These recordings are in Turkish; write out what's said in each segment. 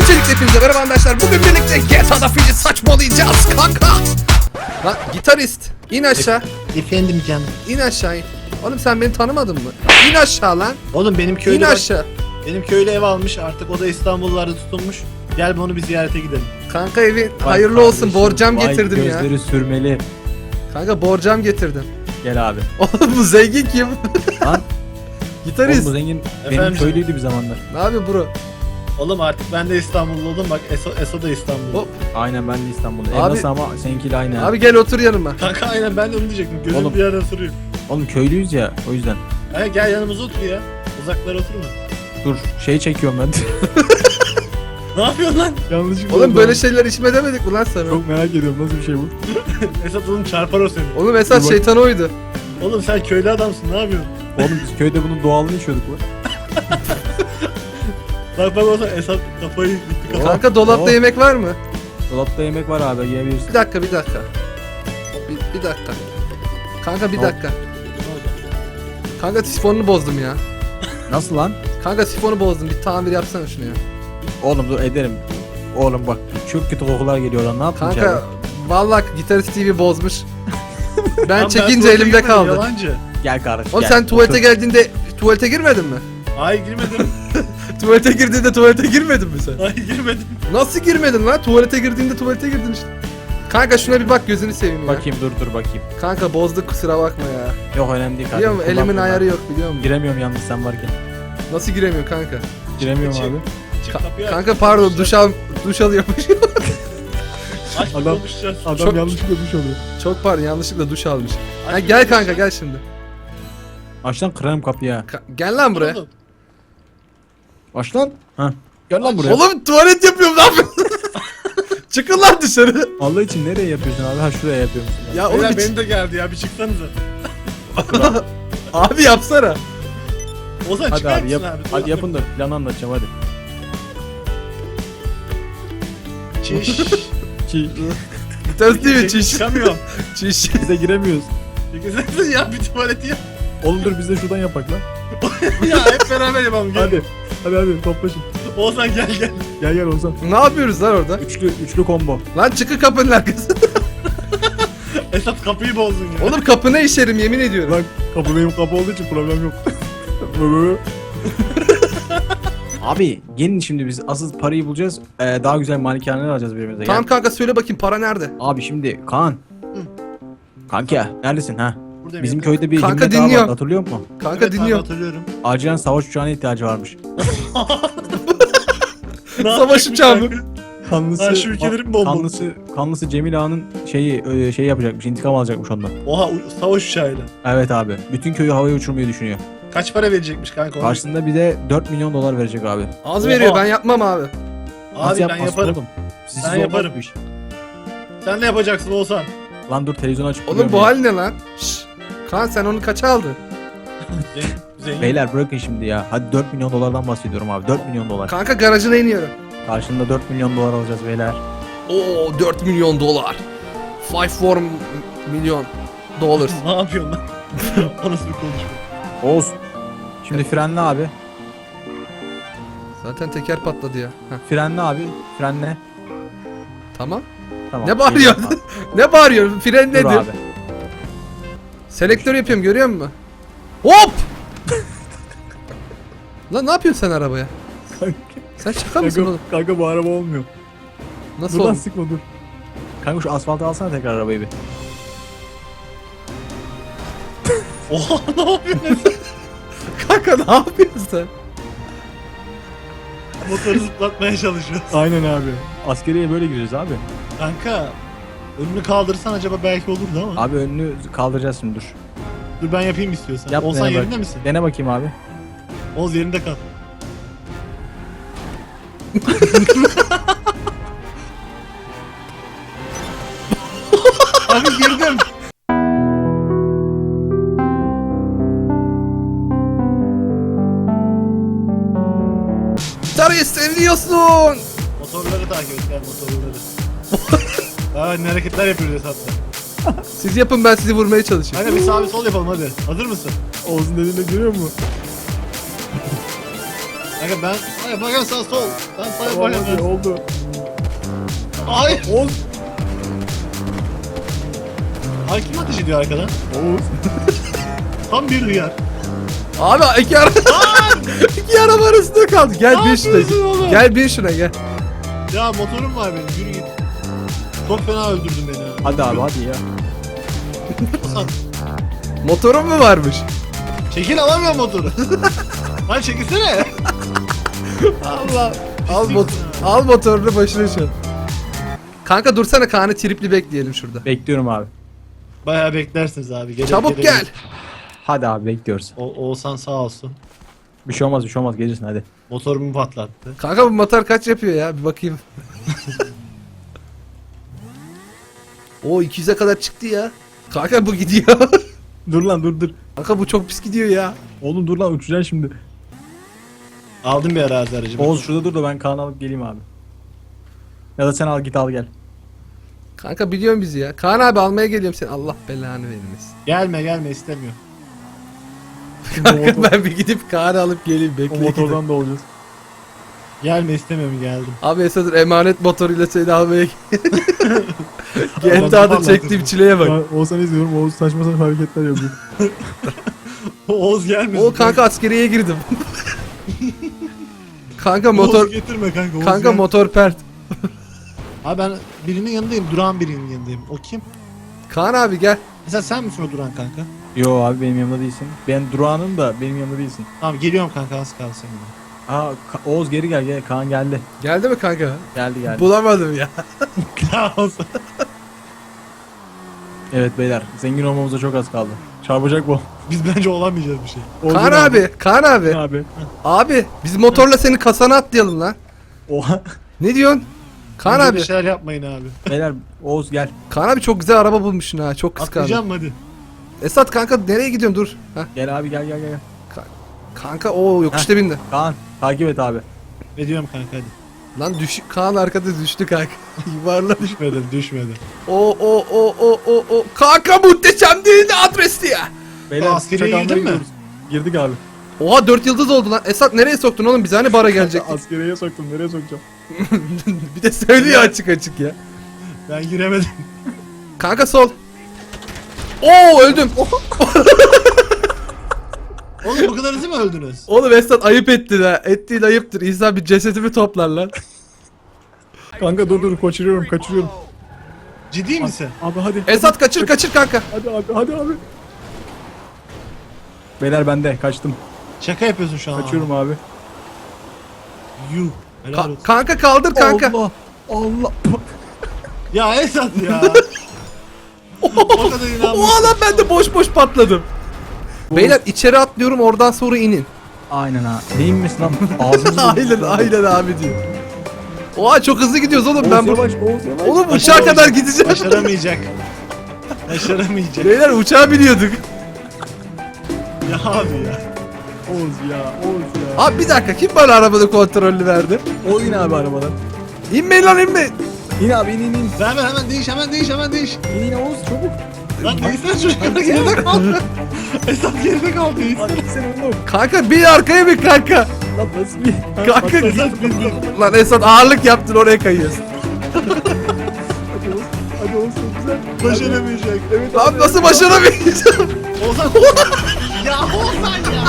Öncelikle hepinize merhaba arkadaşlar. Bugün birlikte GTA'da Fiji saçmalayacağız kanka. Lan gitarist in aşağı. Efendim canım. in aşağı in. Oğlum sen beni tanımadın mı? İn aşağı lan. Oğlum benim İn köylü bak, aşağı. benim köylü ev almış artık o da İstanbullarda tutulmuş. Gel onu bir ziyarete gidelim. Kanka evin Vay hayırlı olsun. kardeşim, Borcam vay getirdim ya. Gözleri sürmeli. Kanka borcam getirdim. Gel abi. Oğlum bu zengin kim? Lan Gitarist. oğlum bu zengin benim Efendim? köylüydü bir zamanlar. Ne yapıyor bro? Oğlum artık ben de İstanbullu oldum bak Eso, Eso da İstanbullu. Hop. Aynen ben de İstanbul'da. Abi- nasıl ama seninkiyle aynı. Abi gel otur yanıma. Kanka aynen ben de onu diyecektim. Gözüm Oğlum. bir yerden sürüyor. Oğlum köylüyüz ya o yüzden. He gel yanımıza otur ya. Uzaklara oturma. Dur şey çekiyorum ben. Ne yapıyorsun lan? Yanlışlıkla Oğlum böyle şeyler içme demedik mi lan sana? Çok merak ediyorum nasıl bir şey bu. Esat oğlum çarpar o seni. Oğlum Esat Dur bak- şeytan oydu. Oğlum sen köylü adamsın ne yapıyorsun? Oğlum biz köyde bunun doğalını içiyorduk lan. Bak bak olsa Esat kafayı gitti kafa. Kanka dolapta Oh. yemek var mı? Dolapta yemek var abi yiyebilirsin. Bir dakika bir dakika. Bir, bir dakika. Kanka bir Tamam. dakika. Kanka sifonunu bozdum ya. Nasıl lan? Kanka sifonu bozdum. Bir tamir yapsana şunu ya. Oğlum dur ederim. Oğlum bak çok kötü kokular geliyor lan ne yaptın Kanka içeride? vallahi gitarist TV bozmuş. ben Lan çekince tuvalete elimde girmedim, kaldı. Yalancı. Gel kardeş Oğlum gel. sen tuvalete Otur. geldiğinde tuvalete girmedin mi? Hayır girmedim. Tuvalete girdiğinde tuvalete girmedin mi sen? Hayır girmedim. Nasıl girmedin lan? Tuvalete girdiğinde tuvalete girdin işte. Kanka şuna bir bak gözünü seveyim ya. Bakayım dur dur bakayım. Kanka bozduk kusura bakma ya. Yok önemli değil Biliyor kardeşim. musun? kullan, Elimin kullan. ayarı yok biliyor musun? Giremiyorum yalnız sen varken. Nasıl giremiyor kanka? Giremiyorum Çık, abi. Çık Ka- kapıyı aç. kanka pardon duş al duş alıyormuş. Aç Adam- konuşacağız. Adam Çok- yanlışlıkla duş oluyor. Çok pardon yanlışlıkla duş almış. Aç Ha, gel kanka gel şimdi. Aç lan kırarım kapıyı ha. Ka- gel lan buraya. Oğlum, Aç lan. Ha. Gel lan buraya. Oğlum tuvalet yapıyorum ne yapıyorsun? Çıkın lan dışarı. Allah için nereye yapıyorsun abi? Ha şuraya yapıyorsun. Ya oğlum Beyler hiç- benim de geldi ya bir çıksanıza. abi yapsana. Ozan Hadi çıkar abi yap. mısın abi? Hadi yapın da planı anlatacağım hadi. Çiş. Çiğ. Gitarist değil mi? Çiş. Çıkamıyorum. Çiş. Biz de giremiyoruz. Çıksanıza ya bir tuvaleti yap. Oğlum dur biz de şuradan yapak lan. ya hep beraber yapalım. Gel. Hadi. Hadi hadi toplaşın. Oğuzhan gel gel. Gel gel Ozan. Ne yapıyoruz lan orada? Üçlü üçlü combo. Lan çıkın kapının arkası. Esat kapıyı bozdun ya. Oğlum kapına işerim yemin ediyorum. Lan kapı benim kapı olduğu için problem yok. Abi gelin şimdi biz asıl parayı bulacağız. Ee, daha güzel malikaneler alacağız birbirimize. Tamam Gel. kanka söyle bakayım para nerede? Abi şimdi Kaan. Kanka neredesin ha? Buradayım Bizim yakın. köyde bir Kanka himmet ağa dinliyor. vardı, hatırlıyor musun? Kanka Evet abi, dinliyorum. hatırlıyorum. Acilen savaş uçağına ihtiyacı varmış. Ne Savaş yapacakmış uçağı mı? kanka? Kanlısı, Ha, şu ülkeleri mi bomba? kanlısı, kanlısı Cemil Ağa'nın şeyi e, şey yapacakmış, intikam alacakmış ondan. Oha u- savaş uçağıyla. Evet abi. Bütün köyü havaya uçurmayı düşünüyor. Kaç para verecekmiş kanka ona? Karşısında bir de 4 milyon dolar verecek abi. Az Oha. veriyor ben yapmam abi. Nasıl Abi ben yapmazsın yaparım. Oğlum? Sizsiz olmaz yaparım. bu iş. Sen ne yapacaksın Oğuzhan? Lan dur televizyon açıp Oğlum duruyorum bu ya. hal ne lan? Şşş. Kaan sen onu kaça aldın? Zengin. Beyler bırakın şimdi ya. Hadi 4 milyon dolardan bahsediyorum abi. 4 milyon dolar. Kanka garajına iniyorum. Karşında 4 milyon dolar alacağız beyler. Oo 4 milyon dolar. 5 4 milyon dollars. ne yapıyorsun lan? o nasıl bir konuşma? Oğuz. Şimdi frenle abi. Zaten teker patladı ya. Heh, Frenle abi. Frenle. tamam. Tamam. Ne bağırıyorsun? ne bağırıyorsun? Fren Dur nedir? abi. Selektör yapıyorum görüyor musun? Hop! Lan ne yapıyorsun sen arabaya? Sen şaka mısın oğlum? kanka bu araba olmuyor. Nasıl Dur lan oğlum? sıkma dur. Kanka şu asfaltı alsana tekrar arabayı bir. Oha ne yapıyorsun? Kanka ne yapıyorsun sen? Motoru zıplatmaya çalışıyor. Aynen abi. Askeriye böyle gireceğiz abi. Kanka önünü kaldırsan acaba belki olurdu ama. Abi önünü kaldıracağız şimdi dur. Dur ben yapayım istiyorsan. Yap, Oğuzhan dene bak. yerinde misin? Dene bakayım abi. Oğuz yerinde kal. Abi girdim. Gitarist elliyorsun. Motorları takip et motorları. Aa ne hareketler yapıyoruz hatta. Siz yapın ben sizi vurmaya çalışayım. Kanka bir sağ bir sol yapalım hadi. Hazır mısın? Oğuz'un dediğini görüyor musun? Kanka ben sağ yaparken sen sol. Ben sağ Tamam hadi oldu. Ay. Oğuz. Ay kim ateş ediyor arkadan? Oğuz. Tam bir hıyar. Abi iki araba iki araba arasında kaldı. Gel Ne bin şuna. yapıyorsun oğlum? Gel bin şuna gel. Ya motorum var benim yürü. Çok fena öldürdün beni. ha. Hadi abi hadi ya. Motorun mu varmış? Çekil alamıyorum motoru. Lan çekilsene. Allah. Al, mot ya. al motorunu başına şu. Kanka dursana Kaan'ı tripli bekleyelim şurada. Bekliyorum abi. Bayağı beklersiniz abi. Gele, Çabuk gel. Hadi abi bekliyoruz. O, Oğuzhan sağ olsun. Bir şey olmaz bir şey olmaz gelirsin hadi. Motorumu patlattı. Kanka bu motor kaç yapıyor ya? Bir bakayım. o 200'e kadar çıktı ya. Kanka bu gidiyor. Dur lan dur dur. Kanka bu çok pis gidiyor ya. Oğlum dur lan uçacaksın şimdi. Aldım bir arazi aracımı. Oğuz şurada dur da ben Kaan'ı alıp geleyim abi. Ya da sen al git al gel. Kanka biliyorsun bizi ya. Kaan abi almaya geliyorum seni. Allah belanı vermesin. Gelme gelme istemiyor. Kanka ben bir gidip Kaan'ı alıp geleyim. O Bekle. motordan da olacağız. Gelme istemiyorum geldim. Abi Esad'ın emanet motoruyla seni almaya GTA'da çektiğim çileye bak. Oğuzhan'ı izliyorum. Oğuz saçma sapan hareketler yapıyor. Oğuz gelmesin. O kanka askeriye girdim. kanka Motor... Oğuz getirme kanka. Oğuz kanka gel. motor pert. Abi ben birinin yanındayım. Duran birinin yanındayım. O kim? Kaan abi gel. Mesela sen misin o Duran kanka? Yo abi benim yanımda değilsin. Ben durağanım da benim yanımda değilsin. Tamam geliyorum kanka az kalsın. Aa Ka- Oğuz geri gel gel Kaan geldi. Geldi mi kanka? Geldi geldi. Bulamadım ya. Oğuz. Evet beyler zengin olmamıza çok az kaldı. Çarpacak bu. Biz bence olamayacağız bir şey. Oğuz Kaan gel abi, Kaan abi. Abi. Abi biz motorla seni kasana atlayalım lan. Oha. Ne diyorsun? Kaan Bence abi. Bir şeyler yapmayın abi. Beyler Oğuz gel. Kaan abi çok güzel araba bulmuşsun ha. Çok kıskandım. Atlayacağım mı hadi? Esat kanka nereye gidiyorsun dur. Heh. Gel abi gel gel gel. Kanka o yokuşta bindi. Kaan takip et abi. Ediyorum kanka hadi. Lan düş Kaan arkada düştü kanka. Yuvarla. Düşmedim düşmedim. O o o o o o. Kanka muhteşem değil de adresti ya. Beyler askeriye uçak almaya girdin mi? gidiyoruz. Girdik abi. Oha 4 yıldız oldu lan. Esat nereye soktun oğlum? Biz hani bara gelecektik. Askeriye soktum nereye sokacağım? bir de söylüyor açık açık ya. Ben giremedim. Kanka sol. Oo öldüm. Oğlum bu kadar hızlı mı öldünüz? Oğlum Esat ayıp etti de. Ettiğin ayıptır. İnsan bir cesedimi toplar lan. Kanka dur dur kaçırıyorum kaçırıyorum. Ciddi misin? Abi hadi. Esat kaçır kaçır kanka. Hadi abi hadi abi. Beyler bende kaçtım. Şaka yapıyorsun şu an. Kaçıyorum abi. Yuh. Helal Ka- olsun. kanka kaldır kanka. Allah Allah. Ya Esat ya. o kadar. Oha lan ben de boş boş patladım. Beyler içeri atlıyorum oradan sonra inin. Aynen ha. Neyin misin lan? Ağzımızı aynen aynen abi diyor. Oha çok hızlı gidiyoruz oğlum Oğuz ben bu. yavaş Oğuz yavaş. Oğlum uçağa kadar gideceğim. Başaramayacak. Başaramayacak. Beyler uçağa biniyorduk. ya abi ya. Oğuz ya Oğuz ya. Abi bir dakika kim bana arabada kontrolünü verdi? O in abi arabadan. İnmeyin lan inmeyin. İn abi in in in. Hemen hemen değiş hemen değiş hemen değiş. İn in Oğuz çabuk. Lan değişsene çocuklar geride kaldı. Esat geride kaldı. sen oğlum. Kanka bir arkaya bir kanka. Lan nasıl bir? Kanka Esat bizde. Lan Esat ağırlık yaptın oraya kayıyorsun. Hadi çok güzel. Başaramayacak. Evet Lan nasıl başaramayacağım? Ozan. ya Ozan ya.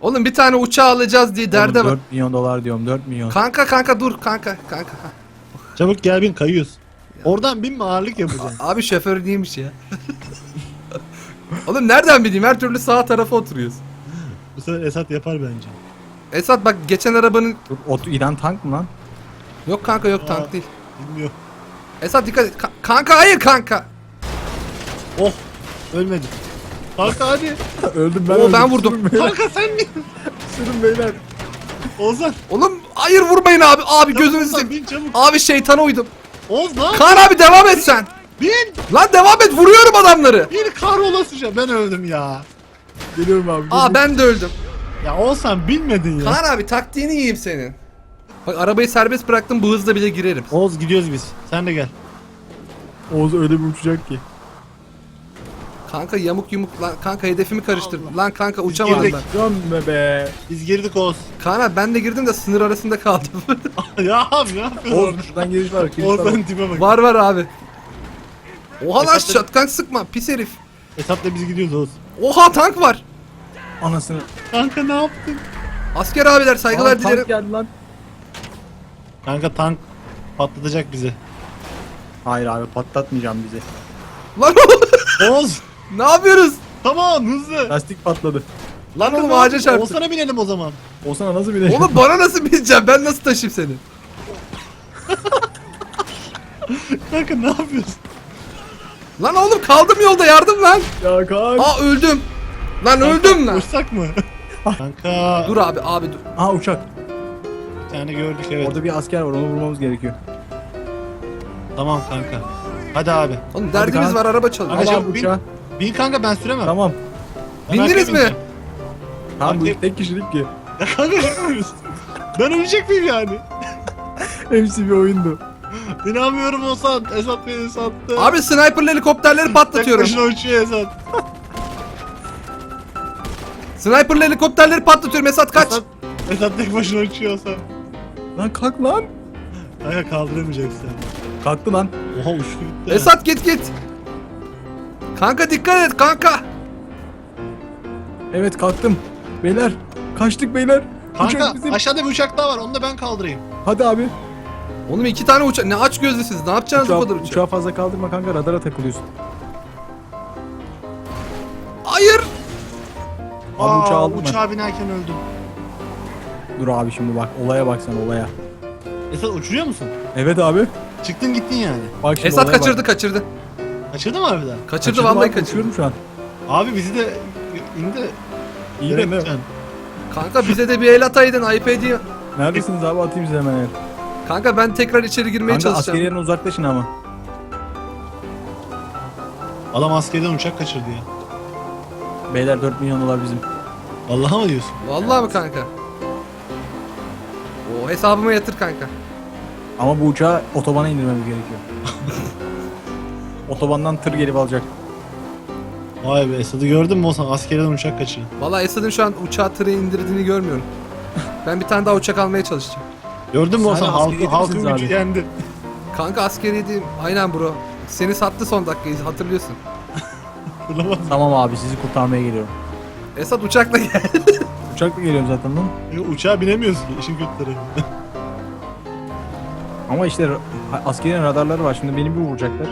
Oğlum bir tane uçağı alacağız diye derde bak. 4 milyon dolar diyorum 4 milyon. Kanka kanka dur kanka kanka. Çabuk gel bin kayıyoruz. Oradan binme ağırlık yapacaksın. Abi şoför değilmiş ya. Oğlum nereden bileyim her türlü sağ tarafa oturuyoruz. Bu sefer Esat yapar bence. Esat bak geçen arabanın... Dur, Ot inen tank mı lan? Yok kanka yok Aa. tank değil. Bilmiyor. Esat dikkat et. Ka- kanka hayır kanka. Oh. Ölmedi. Kanka hadi. öldüm ben Oo, öldüm. ben vurdum. Sürün beyler. Kanka sen mi? Sürün beyler. Ozan. Oğlum hayır vurmayın abi. Abi gözünüzü Ozan, seveyim. bin çabuk. Abi şeytana uydum. Oz lan. Kaan abi devam et sen. Bin. Lan devam et vuruyorum adamları. Bir kar olasıca ben öldüm ya. Geliyorum abi. Aa ben de öldüm. Ya Oğuzhan bilmedin ya. Kaan abi taktiğini yiyeyim senin. Bak arabayı serbest bıraktım bu hızla bile girerim. Oğuz gidiyoruz biz. Sen de gel. Oğuz öyle bir uçacak ki. Kanka yamuk yumuk lan kanka hedefimi karıştırdım. Lan kanka uçamadım girdik. ben. Dönme be. Biz girdik Oğuz. Kaan abi ben de girdim de sınır arasında kaldım. ya abi ne yapıyorsun? Oğuz şuradan giriş var. Giriş Oğuz var. sen tipe bak. var var abi. Oha lan Esat da- şatkan sıkma pis herif. Esat'la biz gidiyoruz Oğuz. Oha tank var. Anasını. Kanka ne yaptın? Asker abiler saygılar Aa, dilerim. tank geldi lan. Kanka tank patlatacak bizi. Hayır abi patlatmayacağım bizi. Lan Oğuz ne yapıyoruz? tamam hızlı. Lastik patladı. Lan oğlum Kanka, ağaca çarptı. Oğuzhan'a binelim o zaman. Olsana nasıl bir Oğlum bana nasıl bineceğim? Ben nasıl taşıyayım seni? Kanka ne yapıyorsun? Lan oğlum kaldım yolda yardım lan. Ya kank. Aa öldüm. Lan öldüm lan. Uçsak mı? Kanka Dur abi abi dur. Aa uçak. bir tane gördük evet. Orada bir asker var onu vurmamız gerekiyor. Tamam kanka. Hadi abi. Oğlum derdimiz Kaan. var araba çalıyor. Kanka, Al çabuk abi bin. uçağı. Bin kanka ben süremem. Tamam. Ben Bindiniz mi? bineceğim. Tamam bu tek kişilik ki. Ya kanka. Ben ölecek miyim yani? Hepsi bir oyundu. İnanmıyorum Oğuzhan. Esat beni sattı. Abi sniperlı helikopterleri Tek patlatıyorum. başına uçuyor Esat. Sniperlı helikopterleri patlatıyorum. Esat kaç. Esat, Esat tek başına uçuyor Hasan. Lan kalk lan. Kanka kaldıramayacaksın. Kalktı lan. Oha uçtu gitti. Esat git git. Kanka dikkat et kanka. Evet kalktım. Beyler. Kaçtık beyler. Kanka Uçak bizim. aşağıda bir uçak daha var onu da ben kaldırayım. Hadi abi. Oğlum iki tane uçak. Ne aç gözlü siz. Ne yapacaksınız bu Uçağı, kadar uçak? uçağı fazla kaldırma kanka radara takılıyorsun. Hayır. Abi uçağı Aa, aldın mı? uçağa binerken öldüm. Dur abi şimdi bak olaya bak sen olaya. Esat uçuruyor musun? Evet abi. Çıktın gittin yani. Bak şimdi Esat olaya bak. kaçırdı kaçırdı. Kaçırdı mı harbiden? Kaçırdı Kaçırdım vallahi abi, kaçırdı. uçuyorum şu an. Abi bizi de indi. İyi de? Kanka bize de bir el ataydın ediyor. Neredesiniz abi atayım size hemen el. Kanka ben tekrar içeri girmeye Kanka çalışacağım. askeriyerden uzaklaşın ama. Adam askerden uçak kaçırdı ya. Beyler 4 milyon dolar bizim. Vallahi mı diyorsun? Vallahi mi kanka? O hesabıma yatır kanka. Ama bu uçağı otobana indirmemiz gerekiyor. Otobandan tır gelip alacak. Vay be Esat'ı gördün mü Oğuzhan? Askerden uçak kaçırdı. Vallahi Esad'ın şu an uçağı tırı indirdiğini görmüyorum. Ben bir tane daha uçak almaya çalışacağım. Gördün mü Oğuzhan? askeri Halkı, misiniz halkın abi? gücü yendi. Kanka askeriydim. Aynen bro. Seni sattı son dakikayı hatırlıyorsun. Fırlamaz. Tamam abi sizi kurtarmaya geliyorum. Esad uçakla gel. Uçakla geliyorum zaten lan. Uçağa binemiyorsun işin kötü tarafı. Ama işte ra- askeriyenin radarları var. Şimdi beni bir vuracaklar.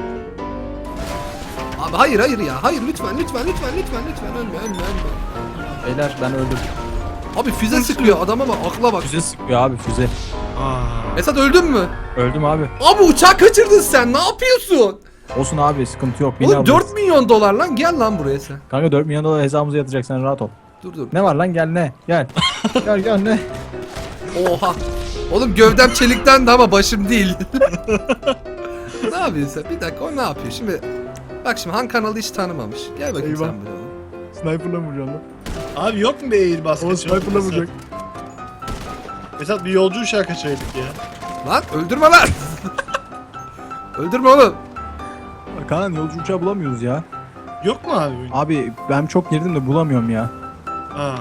Abi hayır hayır ya. Hayır lütfen lütfen lütfen lütfen lütfen ölme ölme ölme. Beyler ben öldüm. Abi füze sıkıyor adama bak akla bak. Füze sıkıyor abi füze. Aa. Esad öldün mü? Öldüm abi. Abi uçağı kaçırdın sen ne yapıyorsun? Olsun abi sıkıntı yok. Beni Oğlum alırız. 4 milyon dolar lan gel lan buraya sen. Kanka 4 milyon dolar hesabımıza yatacak sen rahat ol. Dur dur. Ne var lan gel ne? Gel. gel gel ne? Oha. Oğlum gövdem çeliktendi ama başım değil. ne yapıyorsun sen? Bir dakika o ne yapıyor? Şimdi bak şimdi Han kanalı hiç tanımamış. Gel bakayım Eyvah. sen buraya. Sniper'la vuracağım lan. Abi yok mu bir Airbus O kaçırdı? sniper'la vuracak. Esat bir yolcu uçağı kaçırdık ya. Lan öldürme lan. öldürme oğlum. Kaan yolcu uçağı bulamıyoruz ya. Yok mu abi? Abi ben çok girdim de bulamıyorum ya. Ha.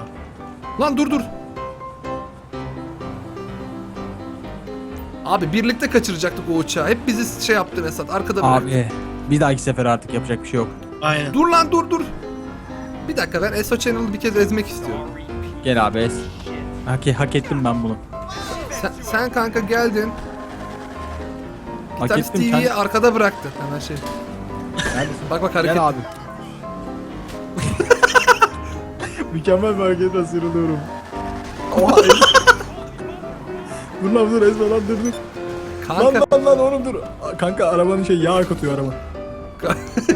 Lan dur dur. Abi birlikte kaçıracaktık o uçağı. Hep bizi şey yaptın Esat. Arkada bırak. Abi bir dahaki sefer artık yapacak bir şey yok. Aynen. Dur lan dur dur. Bir dakika ben ESO Channel'ı bir kez ezmek istiyorum. Gel abi es. Hak, hak ettim ben bunu. Sen, sen kanka geldin. Hak Gitarist ettim. TV'yi Sen... arkada bıraktın. Hemen şey. Neredesin? Bak bak hareket. Gel abi. Mükemmel bir hareketle sıyrılıyorum. Oha. dur lan dur ezme lan dur dur. Lan Kanka, lan lan oğlum dur. Kanka arabanın şey yağ akıtıyor araba.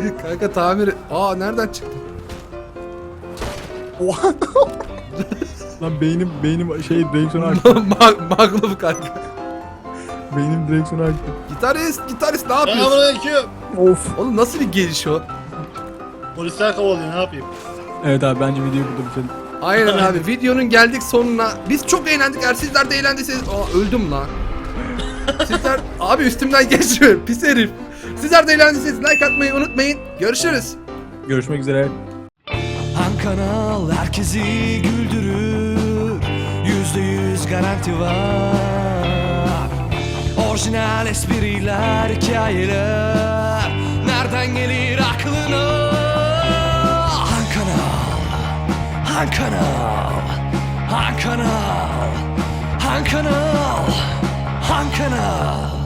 kanka tamir. Aa nereden çıktı? Oha. lan beynim beynim şey direksiyonu aktı. Mag- Magnum kanka. Beynim direksiyonu aktı. Gitarist, gitarist ne yapıyorsun? Selamünaleyküm. Of. Oğlum nasıl bir geliş o? Polisler kovalıyor ne yapayım? Evet abi bence videoyu burada bitirelim. Aynen abi videonun geldik sonuna. Biz çok eğlendik. Eğer sizler de eğlendiyseniz... Aa öldüm lan. Sizler... Abi üstümden geçme. Pis herif. Sizler de eğlendiyseniz like atmayı unutmayın. Görüşürüz. Görüşmek üzere. Han kanal herkesi güldürür Yüzde yüz garanti var Orijinal espriler, hikayeler Nereden gelir aklına Han kanal Han kanal Han kanal Han kanal Han kanal